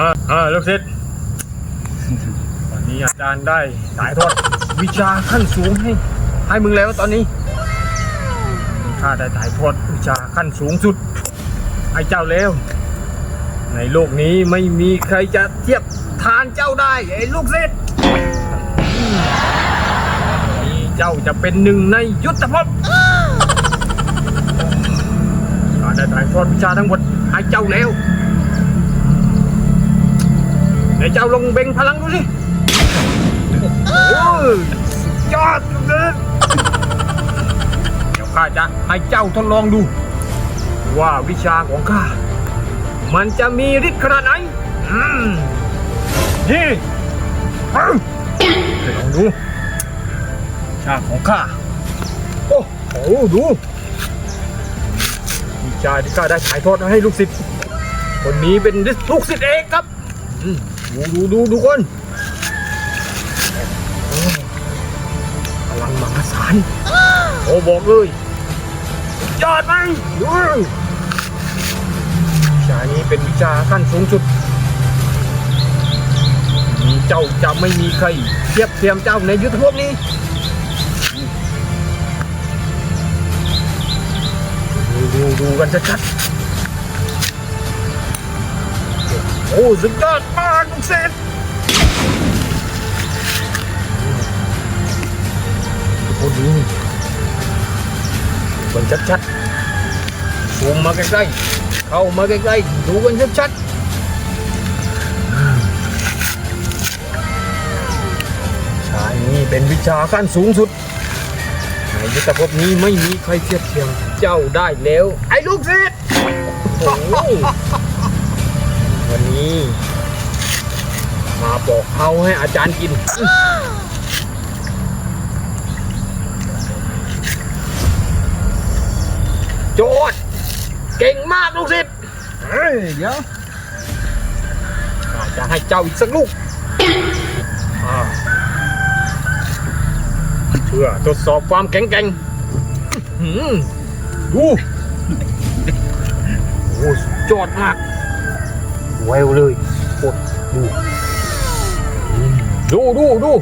อลูกศิษย์วันนี้อาจารย์ได้ถ่ายทอดวิชาขั้นสูงให้ให้มึงแล้วตอนนี้ข้าได้ถ่ายทอดวิชาขั้นสูงสุดให้เจ้าแล้ว ในโลกนี้ไม่มีใครจะเทียบทานเจ้าได้ไอ้ลูกศิษย์เจ้าจะเป็นหนึ่งในยุทธภพข้าได้ถ่ายทอดวิชาทั้งหมดให้เจ้าแล้ว นเจ้าลงเบ่งพลังดูสิโอ้ยสุดยอดเลยเดี๋ยวข้าจะให้เจ้าทดลองดู ว่าวิชาของข้า มันจะมีฤทธิ์ขนาดไหนอืมนี่ลองดูชาของข้า โอ้โหดูวิชาที่ข้าได้ถ่ายทอดให้ลูกศิษย์คนนี้เป็นลูกศิษย์เองครับ ดูดูดูทุกคนพลังมหาศาลโอ้บอกเลยยอดไหมดูวิชานี้เป็นวิชาขั้นสูงสุดเจ้าจะไม่มีใครเทียบเทียมเจ้าในยุทธภพนี้ดูดูดูกันชัดๆ อ้สุดยอดมากลูกเศษโอ้ดูกันชัดๆซูมมาใกล้ๆเข้ามาใกล้ๆดูกันชัดๆอืมวิชานี้เป็นวิชาขั้นสูงสุด ในยุทธภพนี้ไม่มีใครเทียบเทียมเจ้าได้แล้ว ไอ้ลูกศิษย์โอ้ วันนี้ มาบอกเขาให้อาจารย์กิน โจทย์เก่งมากลูกศิษย์เฮ้ยเดี๋ยวข้าจะให้เจ้าอีกสักลูกอ่าเพื่อทดสอบความแข็งแกร่งอื้อหือดูโอ้สุดยอดมาก แววเลยกดดูดูดูดู